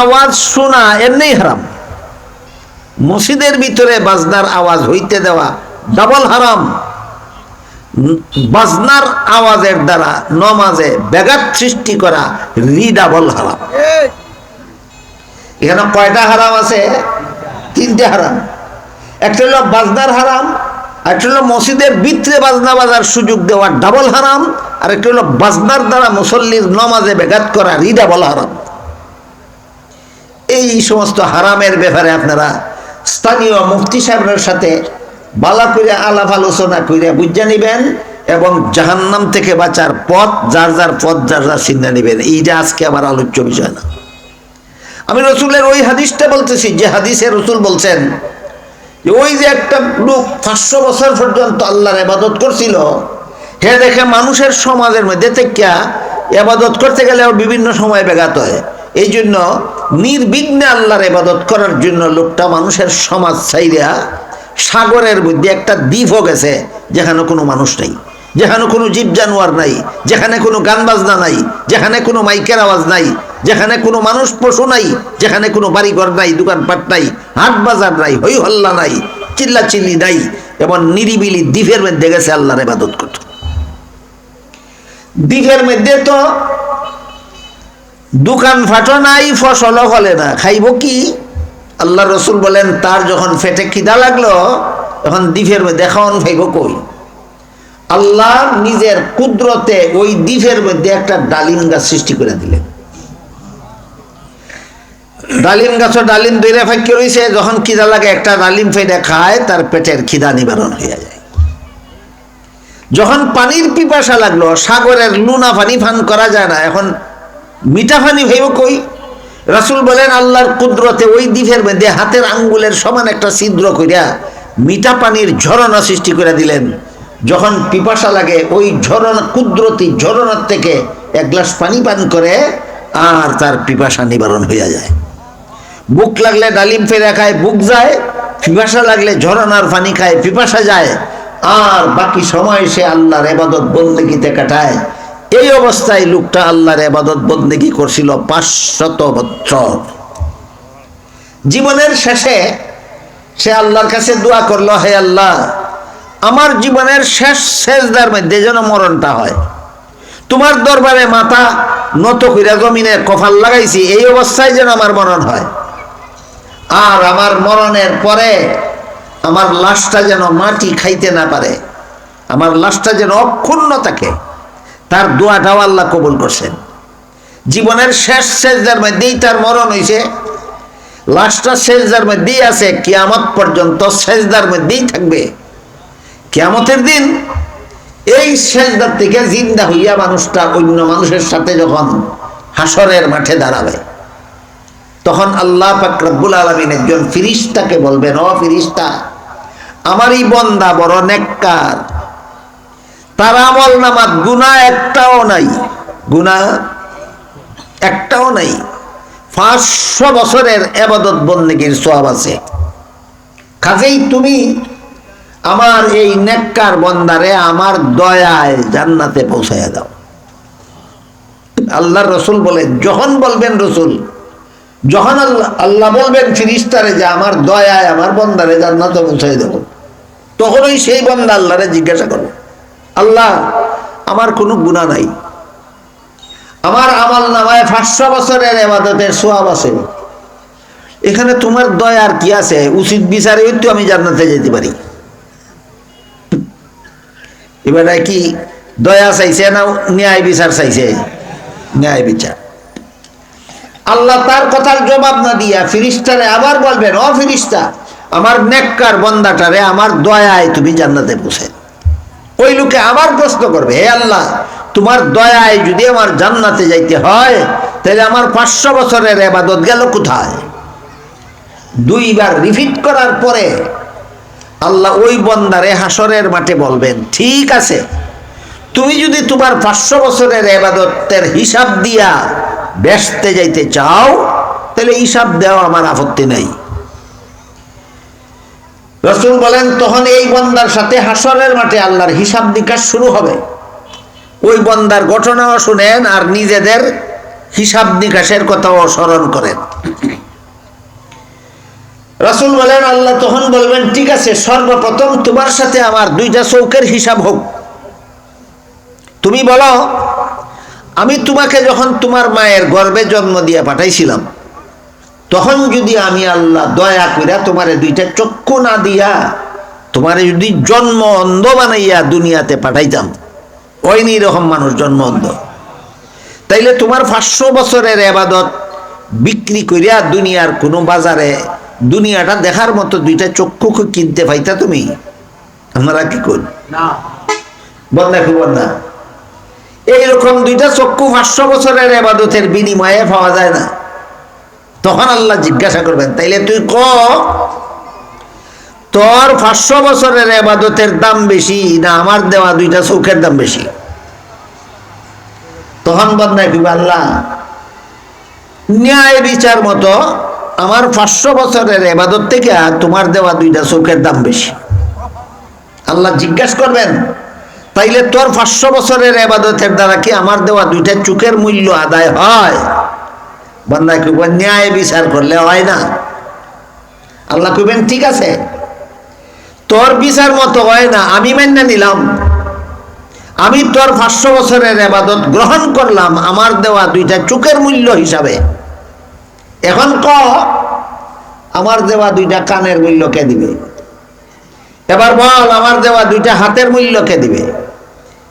আওয়াজ শোনা এমনি হারাম। মসজিদের ভিতরে বাজনার আওয়াজ, হইতে দেওয়া ডাবল হারাম। বাজনার আওয়াজের দ্বারা নমাজে ব্যাঘাত সৃষ্টি করা রিডাবল হারাম। এখানে কয়টা হারাম আছে? তিনটে হারাম। একটা হলো বাজনার হারাম একটা হলো মসজিদের ভিতরে বাজনা বাজার সুযোগ দেওয়া ডাবল হারাম, আর একটা হলো বাজনার দ্বারা মুসল্লির নমাজে ব্যাঘাত করা রিডাবল হারাম। এই সমস্ত হারামের ব্যাপারে আপনারা স্থানীয় মুফতি সাহেবের সাথে বালা করে আলাপ আলোচনা করে বুঝে নিবেন এবং জাহান্নাম থেকে বাঁচার পথ, যার যার পথ, যার যার চিন্তা নেবেন। এইটা আজকে আমার আলোচ্য বিষয় না। আমি রসুলের ওই হাদিসটা বলতেছি, যে হাদিসে রসুল বলছেন ওই যে একটা লোক পাঁচশো বছর পর্যন্ত আল্লাহর এবাদত করছিল, হে দেখে মানুষের সমাজের মধ্যে থেকে এবাদত করতে গেলে বিভিন্ন সময় ব্যাঘাত হয়। এই জন্য নির্বিঘ্নে আল্লাহর এবাদত করার জন্য লোকটা মানুষের সমাজ ছাইরা সাগরের মধ্যে একটা দ্বীপও গেছে, যেখানে কোনো মানুষ নেই, যেখানে কোনো জীব জানোয়ার নাই, যেখানে কোনো গান বাজনা নাই, যেখানে কোনো মাইকের আওয়াজ নাই, যেখানে কোনো মানুষ পশু নাই, যেখানে কোনো বাড়িঘর নাই, দোকানপাট নাই হাট বাজার নাই হই হল্লা নাই চিল্লা চিল্লি নাই এবং নিরিবিলি দ্বীপের মধ্যে গেছে আল্লাহর এবাদত করত। দ্বীপের মধ্যে তো দোকান ফাটো নাই, ফসলও ফলে না। খাইব কি? আল্লাহ রসুল বলেন, তার যখন ফেটে খিদা লাগল, তখন দ্বীপের মধ্যে খাওয়ান খাইব কই? আল্লাহ নিজের কুদরতে ওই দ্বীপের মধ্যে একটা ডালিম গাছ সৃষ্টি করে দিলেন। ডালিম গাছও ডালিম দইরে ফাঁকি রয়েছে যখন খিদা লাগে একটা ডালিম ফেটে খায়, তার পেটের খিদা নিবারণ হয়ে যায়। যখন পানির পিপাসা লাগল, সাগরের লুনা পানি ফান করা যায় না, এখন মিঠা পানি ভাইব কই? রাসুল বলেন, আল্লাহর কুদরতে ওই দ্বীপের মধ্যে হাতের আঙ্গুলের সমান একটা ছিদ্র কইরা মিঠা পানির ঝরনা সৃষ্টি করে দিলেন। যখন পিপাসা লাগে, ওই ঝরনা, কুদরতি ঝরনার থেকে এক গ্লাস পানি পান করে আর তার পিপাসা নিবারণ হইয়া যায়। বুক লাগলে ডালিম ফেরা খায়, বুক যায়, পিপাসা লাগলে ঝরনার পানি খায়, পিপাসা যায়, আর বাকি সময় সে আল্লাহর এবাদত বন্দেগিতে কাটায়। এই অবস্থায় লোকটা আল্লাহর এবাদত বন্দেগি করছিল পাঁচশত বছর। জীবনের শেষে সে আল্লাহর কাছে দোয়া করল, হে আল্লাহ, আমার জীবনের শেষ শেষদার মধ্যে যেন মরণটা হয়। তোমার দরবারে মাথা নত কইরা জমিনে কফাল লাগাইছি, এই অবস্থায় যেন আমার মরণ হয়। আর আমার মরণের পরে আমার লাশটা যেন মাটি খাইতে না পারে, আমার লাশটা যেন অক্ষুণ্ণ থাকে। তার দোয়াটাও আল্লাহ কবুল করছেন। জীবনের শেষ শেষদার মধ্যেই তার মরণ হয়েছে লাশটা শেষদার মধ্যেই আছে, কিয়ামত পর্যন্ত শেষদার মধ্যেই থাকবে। কিয়ামতের দিন এই শেষদার থেকে জিন্দা হইয়া মানুষটা অন্য মানুষের সাথে যখন হাসরের মাঠে দাঁড়াবে, তখন আল্লাহ পাকরাবুল আলমিন একজন ফিরিস্তাকে বলবেন, ও ফিরিস্তা আমারই বন্দা বড় নেককার তার আমল নামাত গুণা একটাও নাই। গুণা একটাও নাই। পাঁচশো বছরের এবাদত বন্দিগির সোয়াব আছে। কাজেই তুমি আমার এই নেককার বন্দারে আমার দয়ায় জান্নাতে পৌঁছাইয়া দাও। আল্লাহ রসুল বলে, যখন বলবেন রসুল, যখন আল্লাহ আল্লাহ বলবেন ফিরিস্তারে যে আমার দয়ায়, আমার বন্দারে জান্নাতে পৌঁছাই দেব, তখনই সেই বন্দা আল্লাহরে জিজ্ঞাসা করব। আল্লাহ, আমার কোনো গুণা নাই। আমার আমল নামায় পাঁচশো বছরের এবাদতের সোয়াব আছে। এখানে তোমার দয়ার কি আছে? উচিত বিচারে তো আমি জান্নাতে যেতে পারি। এবারে কি দয়া চাইছে না ন্যায় বিচার চাইছে? ন্যায় বিচার। আল্লাহ তার কথার জবাব না দিয়া ফিরিস্তারে আবার বলবেন, অ ফিরিস্তা, আমার নেককার বন্দাটারে, আমার দয়ায় তুমি জান্নাতে পৌঁছে ওই লোকে আবার প্রশ্ন করবে, হে আল্লাহ, তোমার দয়ায় যদি আমার জান্নাতে যাইতে হয়, তাহলে আমার পাঁচশো বছরের এবাদত গেল কোথায়? দুইবার রিপিট করার পরে আল্লাহ ওই বন্দারে হাসরের মাঠে বলবেন, ঠিক আছে, তুমি যদি তোমার পাঁচশো বছরের এবাদতের হিসাব দিয়া ব্যস্তে যাইতে চাও, তাহলে হিসাব দেওয়া আমার আপত্তি নেই। রসুল বলেন, তখন এই বন্দার সাথে হাসরের মাঠে আল্লাহর হিসাব নিকাশ শুরু হবে। ওই বন্দার ঘটনাও শুনেন আর নিজেদের হিসাব নিকাশের কথাও স্মরণ করেন। রাসুল বলেন, আল্লাহ তখন বলবেন, ঠিক আছে, সর্বপ্রথম তোমার সাথে আমার দুইটা চৌকের হিসাব হোক। তুমি বলো, আমি তোমাকে যখন তোমার মায়ের গর্ভে জন্ম দিয়ে পাঠাইছিলাম তখন যদি আমি আল্লাহ দয়া করিয়া তোমারে দুইটা চক্ষু না দিয়া তোমারে যদি জন্ম অন্ধ বানাইয়া দুনিয়াতে পাঠাইতাম ওইনি রকম মানুষ জন্ম অন্ধ। তাইলে তোমার পাঁচশো বছরের এবাদত বিক্রি করিয়া দুনিয়ার কোনো বাজারে দুনিয়াটা দেখার মতো দুইটা চক্ষু কিনতে পাইতা তুমি? আমরা কি করি বন্যা কি বন্যা। এইরকম দুইটা চক্ষু পাঁচশো বছরের এবাদতের বিনিময়ে পাওয়া যায় না। তখন আল্লাহ জিজ্ঞাসা করবেন, তাইলে তুই ক? তোর পাঁচশো বছরের এবাদতের দাম বেশি না আমার দেওয়া দুইটা চৌকের দাম বেশি? তখন বন্যায় কি আল্লাহ, ন্যায় বিচার মতো আমার পাঁচশো বছরের এবাদত থেকে তোমার দেওয়া দুইটা চৌকের দাম বেশি। আল্লাহ জিজ্ঞাসা করবেন, তাইলে তোর পাঁচশো বছরের এবাদতের দ্বারা কি আমার দেওয়া দুইটা চুকের মূল্য আদায় হয়? বান্দা কইব, ন্যায় বিচার করলে হয় না। আল্লাহ কইবেন, ঠিক আছে। তোর বিচার মতো হয় না, আমি মান্য নিলাম। আমি তোর পাঁচশো বছরের এবাদত গ্রহণ করলাম, আমার দেওয়া দুইটা চুকের মূল্য হিসাবে। এখন ক, আমার দেওয়া দুইটা কানের মূল্য কে দিবে? এবার বল, আমার দেওয়া দুইটা হাতের মূল্য কে দিবে?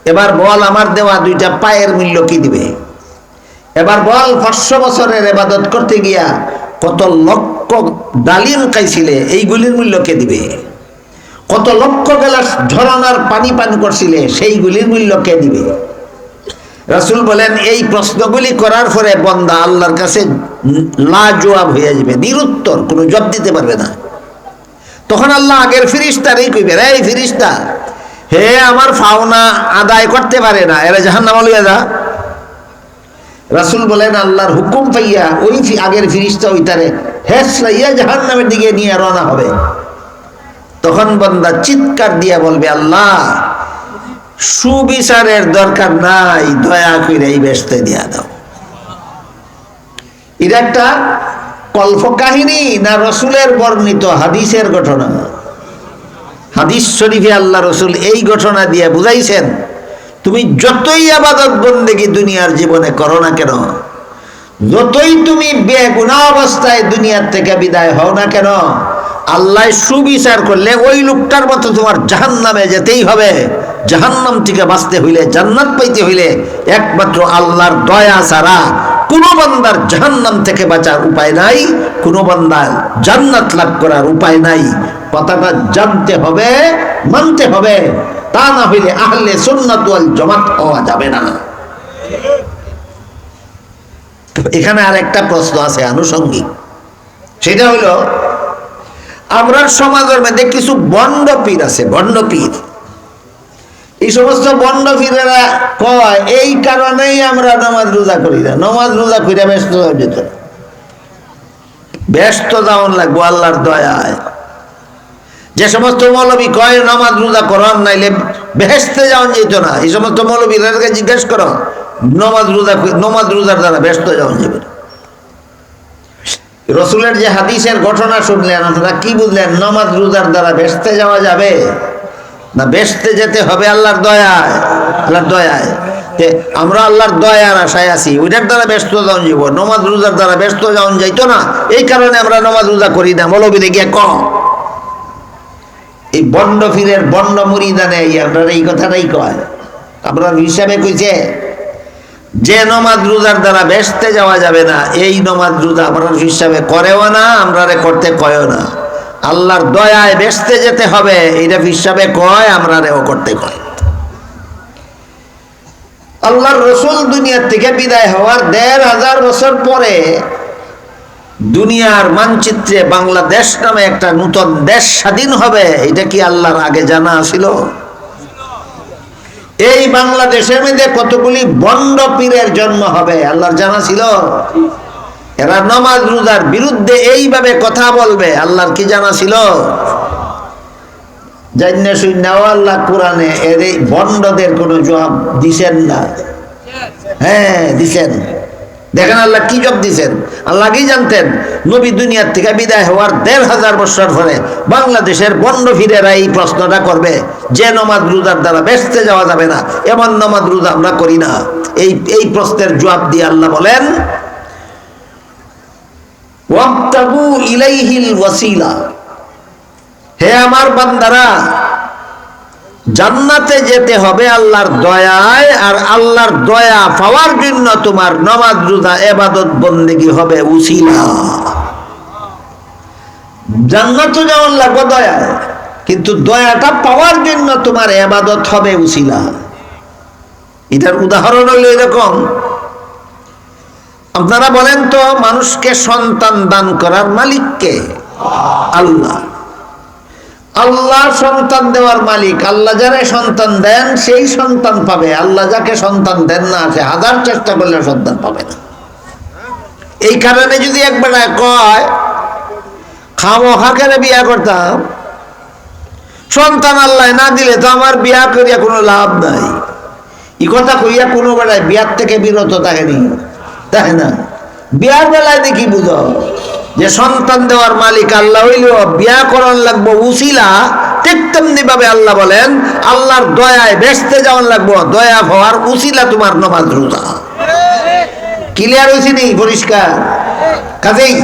এবার বল, আমার দেওয়া দুইটা পায়ের মূল্য কি দিবে? এবার বল, পাঁচশো বছরের এবাদত করতে গিয়া কত লক্ষ ডালিম খাইছিলে, এইগুলির মূল্য কে দিবে? কত লক্ষ গেলাস ঝরনার পানি পান করছিলে, সেইগুলির মূল্য কে দিবে? রাসুল বলেন, এই প্রশ্নগুলি করার পরে বন্দা আল্লাহর কাছে লাজবাব হয়ে যাবে, নিরুত্তর, কোনো জব দিতে পারবে না। তখন আল্লাহ আগের ফিরিস্তারই কইবে এই ফিরিস্তা, হে আমার ফাওনা আদায় করতে পারে না, এরা জাহান নাম লইয়া যা। রাসুল বলেন, আল্লাহর হুকুম পাইয়া ওই আগের ফিরিস্তা ওই তারে হেস লাইয়া জাহান নামের দিকে নিয়ে রওনা হবে। তখন বন্দা চিৎকার দিয়া বলবে, আল্লাহ, সুবিচারের দরকার নাই, দয়া করে এই ব্যস্তে দিয়া দাও। এটা একটা কল্প কাহিনী না রসুলের বর্ণিত হাদিসের ঘটনা? হাদিস শরীফে আল্লাহ রসুল এই ঘটনা দিয়ে বুঝাইছেন তুমি যতই আবাদত বন্দেগি দুনিয়ার জীবনে করো না কেন, যতই তুমি বেগুনা অবস্থায় দুনিয়ার থেকে বিদায় হও না কেন, আল্লাহ সুবিচার করলে ওই লোকটার মতো তোমার জাহান নামে যেতেই হবে। জাহান্নাম থেকে বাঁচতে হইলে, জান্নাত পাইতে হইলে একমাত্র আল্লাহর দয়া ছাড়া কোনো বান্দার জাহান্নাম থেকে বাঁচার উপায় নাই, কোনো বান্দার জান্নাত লাভ করার উপায় নাই। কথাটা জানতে হবে, মানতে হবে, তা না হইলে আহলে সুন্নাত ওয়াল জামাত হওয়া যাবে না। এখানে আর একটা প্রশ্ন আছে আনুষঙ্গিক। সেটা হলো আমরা সমাজের মধ্যে কিছু বন্ড পীর আছে, বন্ড পীর। এই সমস্ত বন্ড পীরেরা কয়, এই কারণেই আমরা নামাজ রোজা করি না। নমাজ রোজা করি ব্যস্ত হয়ে যেত। ব্যস্ত যাওয়ান লাগবো, আল্লাহর দয়ায়। যে সমস্ত মৌলবী কয়, নামাজ রোজা করার নাইলে বেহেস্তে যাওয়ান যেত না। এই সমস্ত মৌলবীদেরকে জিজ্ঞেস করো, নমাজ রোজা নমাজ রোজার দ্বারা ব্যস্ত যাওয়ান যাবে রসুলের যে হাদিসের ঘটনা শুনলেন কি বুঝলেন? নমাজ রোজার দ্বারা বেসতে যাওয়া যাবে? না, বেসতে যেতে হবে আল্লাহর দয়ায় আল্লাহর দয়ায়। তে আমরা আল্লাহর দয়ার আশায় আছি। ওইটার দ্বারা ব্যস্ত যাওয়া যাব। নমাজ রোজার দ্বারা ব্যস্ত যাওয়া যাইতো না। এই কারণে আমরা নমাজ রোজা করি না। মৌলবীরে গিয়ে ক এই বন্ড ফিরের বন্ড মুড়িদানে আপনারা এই কথাটাই কয়। আপনার হিসাবে কইছে, যে নমাজ রোজার দ্বারা বেসতে যাওয়া যাবে না, এই নমাজ রোজা আপনার হিসাবে করেও না আমরা করতে কয়ও না। আল্লাহর দয়ায় বেসতে যেতে হবে, এটা হিসাবে কয়, আমরা রেও করতে কয়। আল্লাহর রসুল দুনিয়ার থেকে বিদায় হওয়ার দেড় হাজার বছর পরে দুনিয়ার মানচিত্রে বাংলাদেশ নামে একটা নূতন দেশ স্বাধীন হবে, এটা কি আল্লাহর আগে জানা ছিল? এই বাংলাদেশের মধ্যে কতগুলি বন্ড পীরের জন্ম হবে, আল্লাহর জানা ছিল? এরা নমাজ রোজার বিরুদ্ধে এইভাবে কথা বলবে। আল্লাহর কি জানা ছিল? শুনাও আল্লাহ কোরআনে এর এই বন্ডদের কোনো জবাব দিছেন না। হ্যাঁ দিছেন। দেখেন আল্লাহ কি জব দিছেন? আল্লাহ আগেই জানতেন, নবী দুনিয়ার থেকে বিদায় হওয়ার দেড় হাজার বছর পরে বাংলাদেশের বন্ড ফিরেরা এই প্রশ্নটা করবে, যে নমাজ রোজার দ্বারা বেসতে যাওয়া যাবে না, এমন নমাজ রোজা আমরা করি না। এই এই প্রশ্নের জবাব দিয়ে আল্লাহ বলেন হে আমার বান্দারা, জান্নাতে যেতে হবে আল্লাহর দয়ায়, আর আল্লাহর দয়া পাওয়ার জন্য তোমার এবাদত, বন্দেগী হবে উসিলা। জান্নাত যেমন লাগবে দয়ায় কিন্তু দয়াটা পাওয়ার জন্য তোমার এবাদত হবে উসিলা। এটার উদাহরণ হলো এরকম আপনারা বলেন তো, মানুষকে সন্তান দান করার মালিককে আল্লাহ। আল্লাহ সন্তান দেওয়ার মালিক। আল্লাহ যারা সন্তান দেন, সেই সন্তান পাবে। আল্লাহ যাকে সন্তান দেন না, সে হাজার চেষ্টা করলে সন্তান পাবে না। এই কারণে যদি একবার কয়, খামো হাকেরে বিয়া করতাম, সন্তান আল্লাহ না দিলে তো আমার বিয়া করিয়া কোনো লাভ নাই। ই কথা কইয়া কোনো বেলায় বিয়ার থেকে বিরত থাকেনি। তাই না? বিয়ার বেলায় দেখি বুঝো, যে সন্তান দেওয়ার মালিক আল্লাহ হইল বিয়া করার লাগবো উসিলা, ঠিক তেমনি ভাবে আল্লাহ বলেন, আল্লাহর দয়ায় বেসতে যাওয়ার লাগবো, দয়া হওয়ার উসিলা তোমার নমাজ রোজা। ক্লিয়ার হয়েছে নি? পরিষ্কার? কাজেই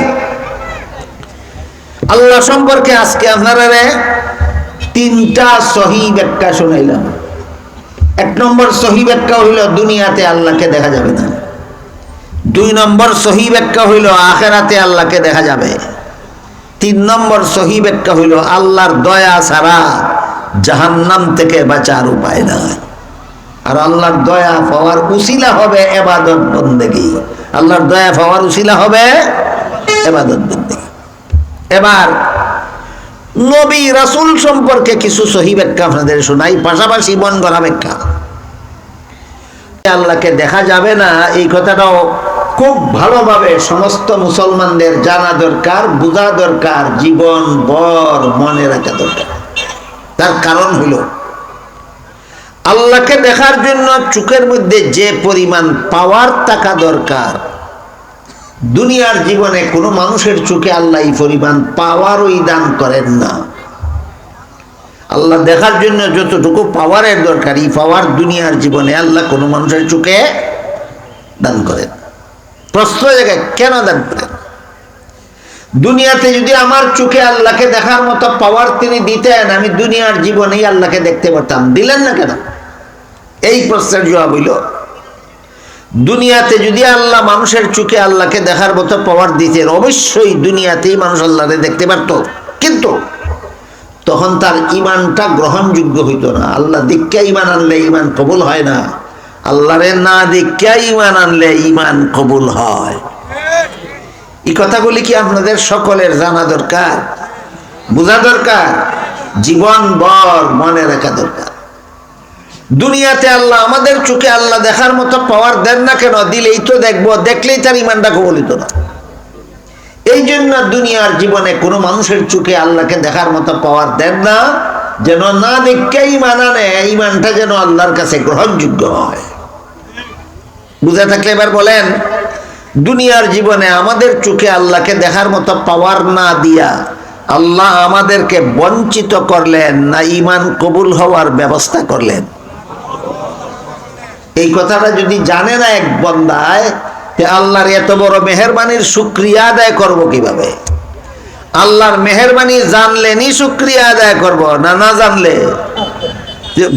আল্লাহ সম্পর্কে আজকে আপনারা তিনটা সহি ব্যাখ্যা শোনাইলাম। এক নম্বর সহি ব্যাখ্যা হইল, দুনিয়াতে আল্লাহকে দেখা যাবে না। দুই নম্বর সহি ব্যাখ্যা হইল আখেরাতে আল্লাহকে দেখা যাবে। তিন নম্বর সহি ব্যাখ্যা হইল আল্লাহর দয়া ছাড়া জাহান্নাম থেকে বাঁচার উপায় নাই। আর আল্লাহর দয়া পাওয়ার উসিলা হবে এবাদত বন্দেগি। আল্লাহর দয়া পাওয়ার উসিলা হবে এবাদত বন্দেগি। এবার নবী রাসুল সম্পর্কে কিছু সহি ব্যাখ্যা আপনাদের শোনাই, পাশাপাশি মন গড়া ব্যাখ্যা। আল্লাহকে দেখা যাবে না, এই কথাটাও খুব ভালোভাবে সমস্ত মুসলমানদের জানা দরকার, বোঝা দরকার, জীবন, বর, মনে রাখা দরকার। তার কারণ হলো, আল্লাহকে দেখার জন্য চোখের মধ্যে যে পরিমাণ পাওয়ার টাকা দরকার, দুনিয়ার জীবনে কোনো মানুষের চোখে আল্লাহ এই পরিমাণ পাওয়ারই দান করেন না। আল্লাহ দেখার জন্য যতটুকু পাওয়ারের দরকার, এই পাওয়ার দুনিয়ার জীবনে আল্লাহ কোনো মানুষের চোখে দান করেন প্রশ্ন জায়গায় কেন দান? দুনিয়াতে যদি আমার চোখে আল্লাহকে দেখার মতো পাওয়ার তিনি দিতেন, আমি দুনিয়ার জীবনেই আল্লাহকে দেখতে পারতাম। দিলেন না কেন? এই প্রশ্নের জবাব হইল, দুনিয়াতে যদি আল্লাহ মানুষের চোখে আল্লাহকে দেখার মতো পাওয়ার দিতেন, অবশ্যই দুনিয়াতেই মানুষ আল্লাহকে দেখতে পারত। কিন্তু তখন তার ইমানটা গ্রহণযোগ্য হইতো না। আল্লাহ দীক্ষা ইমান আনলে ইমান কবুল হয় না। আল্লাহরে না দেখিয়া ইমান আনলে ইমান কবুল হয়। এই কথাগুলি কি আপনাদের সকলের জানা দরকার? বোঝা দরকার? জীবন বর মনে রাখা দরকার। দুনিয়াতে আল্লাহ আমাদের চোখে আল্লাহ দেখার মতো পাওয়ার দেন না কেন? দিলেই তো দেখব, দেখলেই তার ইমানটা কবলিত না। এই জন্য দুনিয়ার জীবনে কোনো মানুষের চোখে আল্লাহকে দেখার মতো পাওয়ার দেন না, যেন না দেখে ইমান আনে ইমানটা যেন আল্লাহর কাছে গ্রহণযোগ্য হয়। বুঝে থাকলে এবার বলেন, দুনিয়ার জীবনে আমাদের চোখে আল্লাহকে দেখার মতো পাওয়ার না দিয়া আল্লাহ আমাদেরকে বঞ্চিত করলেন না ইমান কবুল হওয়ার ব্যবস্থা করলেন। এই কথাটা যদি জানে না এক বন্দায় আল্লাহর এত বড় মেহরবানির শুক্রিয়া আদায় করব কীভাবে? আল্লাহর মেহরবানি জানলেনই শুক্রিয়া আদায় করব না না জানলে?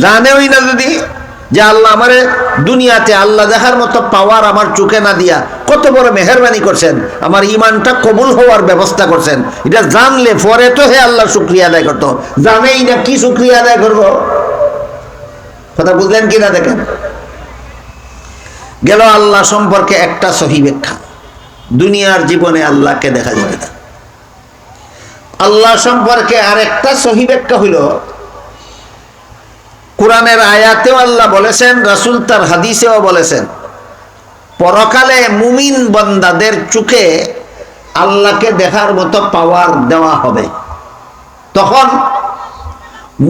জানেওই না যদি যে আল্লাহ আমারে দুনিয়াতে আল্লাহ দেখার মতো পাওয়ার আমার চোখে না দিয়া কত বড় মেহরবানি করছেন। আমার ইমানটা কবুল হওয়ার ব্যবস্থা করছেন। এটা জানলে পরে তো হে আল্লাহ শুক্রিয়া আদায় করতো। জানেই না কি শুক্রিয়া আদায় করব। কথা বুঝলেন কি না দেখেন? গেল আল্লাহ সম্পর্কে একটা সহি ব্যাখ্যা। দুনিয়ার জীবনে আল্লাহকে দেখা যাবে না। আল্লাহ সম্পর্কে আরেকটা সহি ব্যাখ্যা হইল কোরআনের আয়াতেও আল্লাহ বলেছেন, রাসুল তার হাদিসেও বলেছেন, পরকালে মুমিন বন্দাদের চোখে আল্লাহকে দেখার মতো পাওয়ার দেওয়া হবে। তখন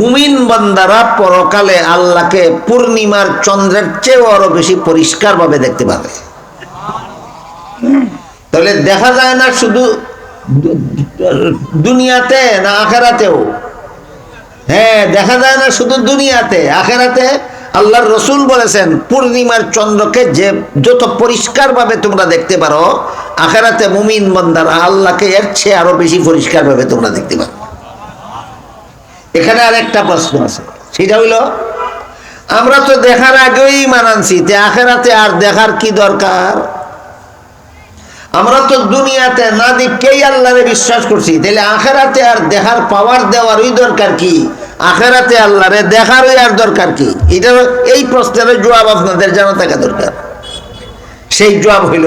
মুমিন বন্দারা পরকালে আল্লাহকে পূর্ণিমার চন্দ্রের চেয়েও আরও বেশি পরিষ্কারভাবে দেখতে পাবে। তাহলে দেখা যায় না শুধু দুনিয়াতে না আখেরাতেও। হ্যাঁ দেখা যায় না শুধু দুনিয়াতে, আখেরাতে। আল্লাহর রসুল বলেছেন, পূর্ণিমার চন্দ্রকে যে যত পরিষ্কারভাবে তোমরা দেখতে পারো, আখেরাতে মুমিন বন্দারা আল্লাহকে এর চেয়ে আরও বেশি পরিষ্কারভাবে তোমরা দেখতে পারো। এখানে আরেকটা প্রশ্ন আছে, সেটা হইল, আমরা তো দেখার আগেই মানানছি তে আখেরাতে আর দেখার কি দরকার? আমরা তো দুনিয়াতে না দেখেই আল্লাহরে বিশ্বাস করছি। তাহলে আখেরাতে আর দেখার পাওয়ার দেওয়ারই দরকার কি? আখেরাতে আল্লাহরে দেখারই আর দরকার কি? এটা এই প্রশ্নের জবাব আপনাদের জানা থাকা দরকার। সেই জবাব হইল,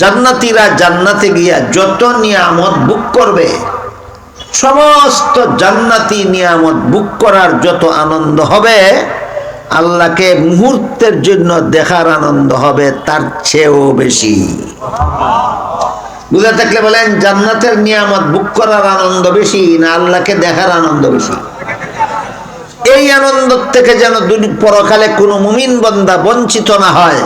জান্নাতিরা জান্নাতে গিয়া যত নিয়ামত বুক করবে, সমস্ত জান্নাতি নিয়ামত বুক করার যত আনন্দ হবে আল্লাহকে মুহূর্তের জন্য দেখার আনন্দ হবে তার চেয়েও বেশি। বুঝে থাকলে বলেন, জান্নাতের নিয়ামত বুক করার আনন্দ বেশি না আল্লাহকে দেখার আনন্দ বেশি? এই আনন্দ থেকে যেন পরকালে কোনো মুমিন বন্দা বঞ্চিত না হয়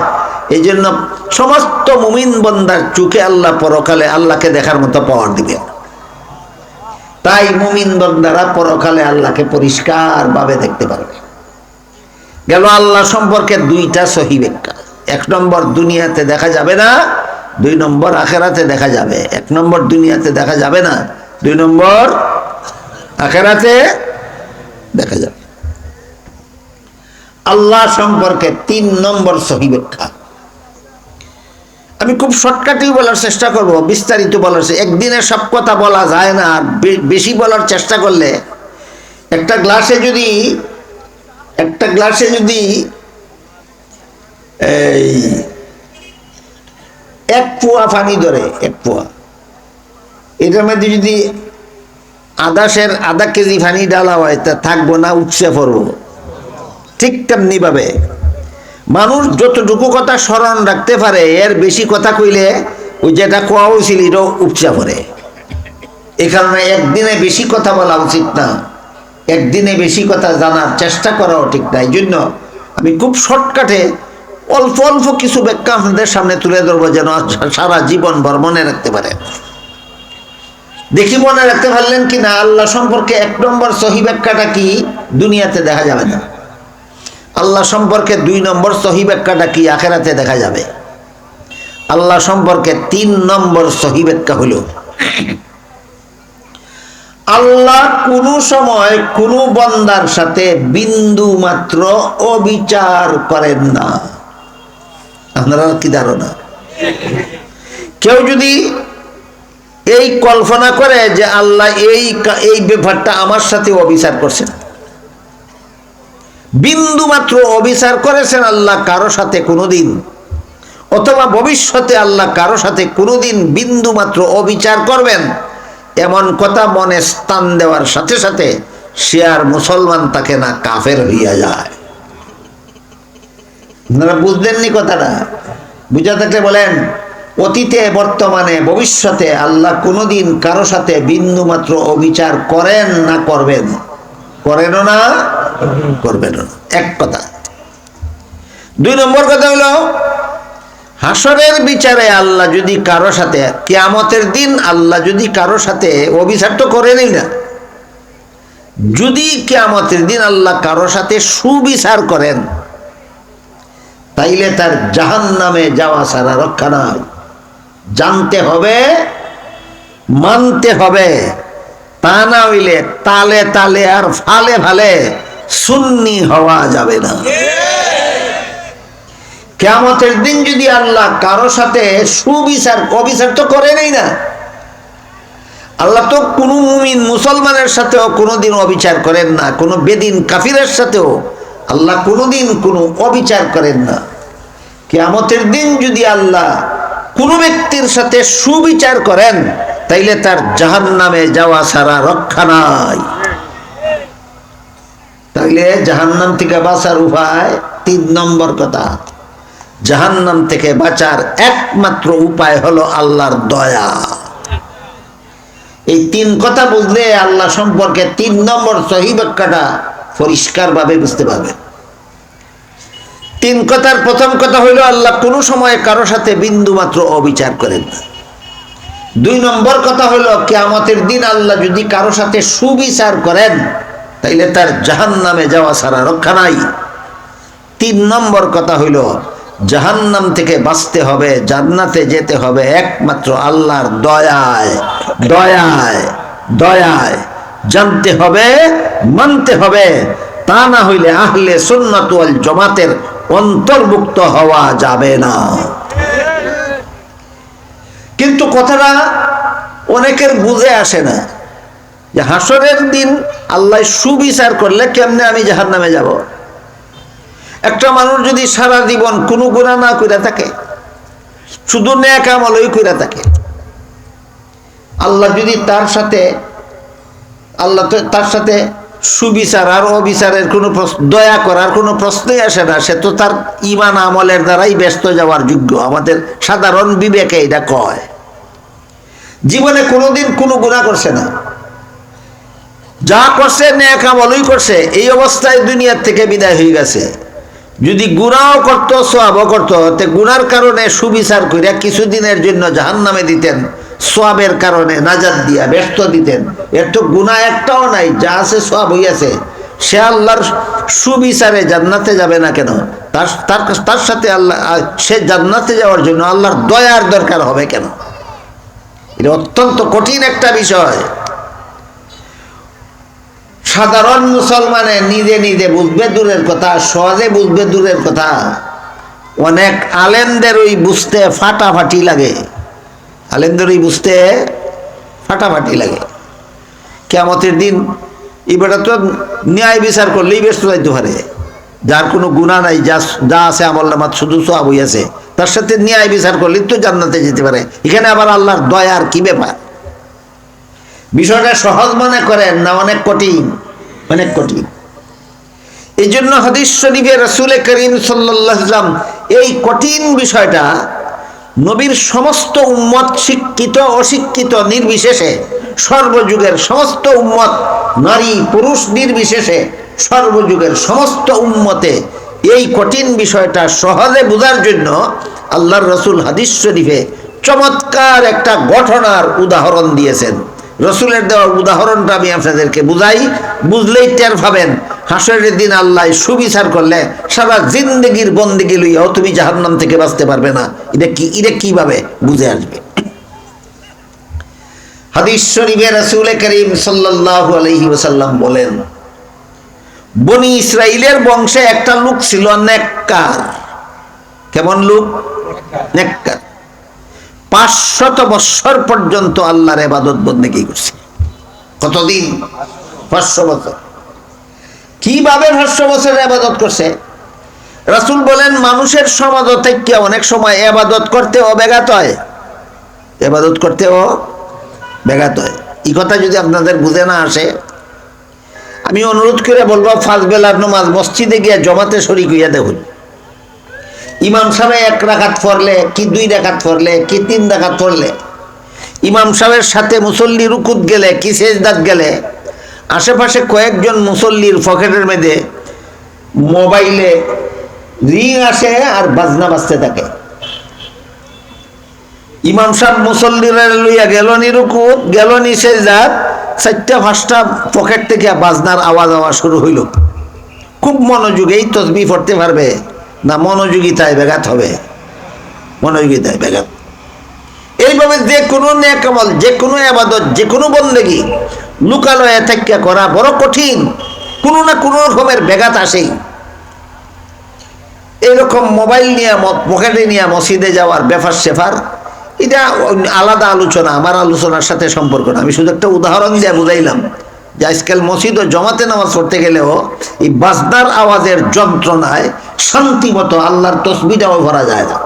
এই জন্য সমস্ত মুমিন বন্দার চোখে আল্লাহ পরকালে আল্লাহকে দেখার মতো পাওয়ার দিবেন তাই মুমিন বন্দারা পরকালে আল্লাহকে পরিষ্কার ভাবে দেখতে পারবে। গেল আল্লাহ সম্পর্কে দুইটা সহি এক নম্বর দুনিয়াতে দেখা যাবে না, দুই নম্বর আখেরাতে দেখা যাবে। এক নম্বর দুনিয়াতে দেখা যাবে না, দুই নম্বর আখেরাতে দেখা যাবে। আল্লাহ সম্পর্কে তিন নম্বর সহি আমি খুব শর্টকাটেই বলার চেষ্টা করব, বিস্তারিত বলার একদিনে সব কথা বলা যায় না বেশি বলার চেষ্টা করলে একটা গ্লাসে যদি একটা গ্লাসে যদি এই এক পোয়া পানি ধরে, এক পোয়া। এটার মধ্যে যদি আধা সের, আধা কেজি পানি ডালা হয়, তা থাকব না, উৎসে পড়ব। ঠিক তেমনি ভাবে মানুষ যতটুকু কথা স্মরণ রাখতে পারে, এর বেশি কথা কইলে ওই যেটা কোয়া হয়েছিল, এটাও উপচা পড়ে। এই কারণে একদিনে বেশি কথা বলা উচিত না। একদিনে বেশি কথা জানার চেষ্টা করাও ঠিক না এই জন্য আমি খুব শর্টকাটে অল্প অল্প কিছু ব্যাখ্যা আপনাদের সামনে তুলে ধরবো যেন সারা জীবন ভর মনে রাখতে পারে। দেখি মনে রাখতে পারলেন কি না আল্লাহ সম্পর্কে এক নম্বর সহি ব্যাখ্যাটা কি? দুনিয়াতে দেখা যাবে না। আল্লাহ সম্পর্কে দুই নম্বর সহি ব্যাখ্যাটা কি? আখেরাতে দেখা যাবে। আল্লাহ সম্পর্কে তিন নম্বর সহি ব্যাখ্যা হল আল্লাহ কোনো সময় কোনো বন্দার সাথে বিন্দু মাত্র অবিচার করেন না। আপনারা কি ধারণা? কেউ যদি এই কল্পনা করে যে আল্লাহ এই এই ব্যাপারটা আমার সাথে অবিচার করছেন। বিন্দু মাত্র অবিচার করেছেন আল্লাহ কারও সাথে কোনোদিন, অথবা ভবিষ্যতে আল্লাহ কারও সাথে কোনোদিন বিন্দু মাত্র অবিচার করবেন। এমন কথা মনে স্থান দেওয়ার সাথে সাথে সে আর মুসলমান তাকে না কাফের হইয়া যায়। আপনারা বুঝলেননি কথাটা? বুঝা থাকলে বলেন, অতীতে, বর্তমানে, ভবিষ্যতে আল্লাহ কোনোদিন কারও সাথে বিন্দু মাত্র অবিচার করেন না করবেন? করেনও না করবেন এক কথা। দুই নম্বর কথা হলো হাসরের বিচারে আল্লাহ যদি কারও সাথে, কিয়ামতের দিন আল্লাহ যদি কারও সাথে অবিচার তো করেনই না, যদি কিয়ামতের দিন আল্লাহ কারও সাথে সুবিচার করেন, তাইলে তার জাহান নামে যাওয়া ছাড়া রক্ষা নাই। জানতে হবে, মানতে হবে, তা না হইলে তালে তালে আর ফালে ফালে সুন্নি হওয়া যাবে না। কেমতের দিন যদি আল্লাহ কারও সাথে সুবিচার, অবিচার তো করে নেই না। আল্লাহ তো কোনো মুমিন মুসলমানের সাথেও কোনোদিন অবিচার করেন না, কোনো বেদিন কাফিরের সাথেও আল্লাহ কোনোদিন কোনো অবিচার করেন না। কেয়ামতের দিন যদি আল্লাহ কোনো ব্যক্তির সাথে সুবিচার করেন, তাইলে তার জাহান নামে যাওয়া সারা রক্ষা নাই। তাইলে জাহান্নাম থেকে বাঁচার উপায় তিন নম্বর কথা। জাহান্নাম থেকে বাঁচার একমাত্র উপায় হলো আল্লাহর দয়া। এই তিন কথা বুঝলে আল্লাহ সম্পর্কে তিন নম্বর সহি ব্যাখ্যাটা পরিষ্কারভাবে বুঝতে পারবে তিন কথার প্রথম কথা হইল আল্লাহ কোনো সময় কারও সাথে বিন্দু মাত্র অবিচার করেন না। দুই নম্বর কথা হলো, কেয়ামতের দিন আল্লাহ যদি কারও সাথে সুবিচার করেন, তাইলে তার জাহান নামে যাওয়া ছাড়া রক্ষা নাই। তিন নম্বর কথা হইল জাহান্নাম থেকে বাঁচতে হবে, জান্নাতে যেতে হবে একমাত্র আল্লাহর দয়ায় দয়ায় দয়ায়। জানতে হবে, মানতে হবে। তা না হইলে আহলে সুন্নাতুয়াল জমাতের অন্তর্ভুক্ত হওয়া যাবে না। কিন্তু কথাটা অনেকের বুঝে আসে না। যে হাসরের দিন আল্লাহ সুবিচার করলে কেমনে আমি জাহার নামে যাব? একটা মানুষ যদি সারা জীবন কোনো গুণা না করে থাকে, শুধু ন্যাক আমলই করে থাকে, আল্লাহ যদি তার সাথে, আল্লাহ তার সাথে সুবিচার আর অবিচারের কোনো দয়া করার কোনো প্রশ্নই আসে না, সে তো তার ইমান আমলের দ্বারাই ব্যস্ত যাওয়ার যোগ্য। আমাদের সাধারণ বিবেকে এটা কয়। জীবনে কোনোদিন কোনো গুণা করছে না। যা করছে ন্যাক আমলই করছে, এই অবস্থায় দুনিয়ার থেকে বিদায় হয়ে গেছে। যদি গুণাও করত, সোয়াবও করতো, তে গুনার কারণে সুবিচার করিয়া কিছুদিনের জন্য জাহান নামে দিতেন, সোয়াবের কারণে নাজাদ দিয়া ব্যস্ত দিতেন। এর তো গুণা একটাও নাই, যা আছে সোয়াব হইয়াছে। সে আল্লাহর সুবিচারে জান্নাতে যাবে না কেন? তার তার তার সাথে আল্লাহ সে জান্নাতে যাওয়ার জন্য আল্লাহর দয়ার দরকার হবে কেন? এটা অত্যন্ত কঠিন একটা বিষয়। সাধারণ মুসলমানে নিজে নিজে বুঝবে দূরের কথা, সহজে বুঝবে দূরের কথা। অনেক আলেমদের ওই বুঝতে ফাটাফাটি লাগে। আলেমদের ওই বুঝতে ফাটাফাটি লাগে। কেমতের দিন এবারে তো ন্যায় বিচার করলেই ব্যস্ত যাইতে পারে। যার কোনো গুণা নাই, যা যা আছে আমল নামাত, শুধু সব হইয়াছে তার সাথে ন্যায় বিচার করলেই তো জান্নাতে যেতে পারে। এখানে আবার আল্লাহর দয়ার কি ব্যাপার? বিষয়টা সহজ মনে করেন না অনেক কঠিন অনেক কঠিন। এই জন্য হাদিস শরীফে রসুল করিম সাল্লাম এই কঠিন বিষয়টা নবীর সমস্ত উম্মত শিক্ষিত, অশিক্ষিত, নির্বিশেষে, সর্বযুগের সমস্ত উম্মত, নারী, পুরুষ নির্বিশেষে, সর্বযুগের সমস্ত উম্মতে এই কঠিন বিষয়টা সহজে বোঝার জন্য আল্লাহর রসুল হাদিস শরীফে চমৎকার একটা ঘটনার উদাহরণ দিয়েছেন। রসুলের দেওয়ার উদাহরণটা আমি আপনাদেরকে বুঝাই। বুঝলেই টের পাবেন, হাসরের দিন আল্লাহ সুবিচার করলে সারা জিন্দগির বন্দিগি লইয়াও তুমি জাহান্নাম থেকে বাঁচতে পারবে না। এটা কি, এটা কীভাবে? বুঝে আসবে। হাদিস বলেন, বনি ইসরাইলের বংশে একটা লোক ছিল কেমন লোক? নেককার। পাঁচশত বৎসর পর্যন্ত আল্লাহর এবাদত বন্দেগী করছে? কতদিন? পাঁচশো বছর। কীভাবে পাঁচশো বছরের এবাদত করছে? রাসুল বলেন, মানুষের সমাজ থেকে অনেক সময় এবাদত করতে ও ব্যাঘাত হয়। এবাদত করতে ও ব্যাঘাত হয়। এই কথা যদি আপনাদের বুঝে না আসে, আমি অনুরোধ করে বলব ফার্স্ট বেলার নমাজ মসজিদে গিয়ে জমাতে শরিক হইয়া দেখুন। ইমাম সাহেব এক রাখাত পড়লে, কি দুই রাখাত পড়লে, কি তিন রাখাত পড়লে? ইমাম সাহেবের সাথে মুসল্লি রুকুত গেলে, কি সেজদাত গেলে? আশেপাশে কয়েকজন মুসল্লির পকেটের মেয়েদে মোবাইলে রিং আসে আর বাজনা বাজতে থাকে। ইমাম সাহেব মুসল্লিরা লইয়া গেল নি রুকুত গেল নি সেজদাত, চারটা, পাঁচটা পকেট থেকে বাজনার আওয়াজ আওয়াজ শুরু হইল। খুব মনোযোগেই তসবি পড়তে পারবে। না মনোযোগিতায় ব্যাঘাত হবে। মনোযোগিতায় ব্যাঘাত। এইভাবে যে কোনো নেকামল, যে কোনো আবাদত, যে কোনো বন্দেগি লুকালয়ে থেকে করা বড় কঠিন। কোনো না কোনো রকমের ব্যাঘাত আসেই। এইরকম মোবাইল নিয়ে পকেটে নিয়ে মসজিদে যাওয়ার ব্যাপার সেফার এটা আলাদা আলোচনা, আমার আলোচনার সাথে সম্পর্ক না। আমি শুধু একটা উদাহরণ দিয়ে বুঝাইলাম। যে আজকাল মসজিদ ও জমাতে নামাজ পড়তে গেলেও এই বাজদার আওয়াজের যন্ত্রণায় শান্তিমতো আল্লাহর তসবিটাও ভরা যায় না।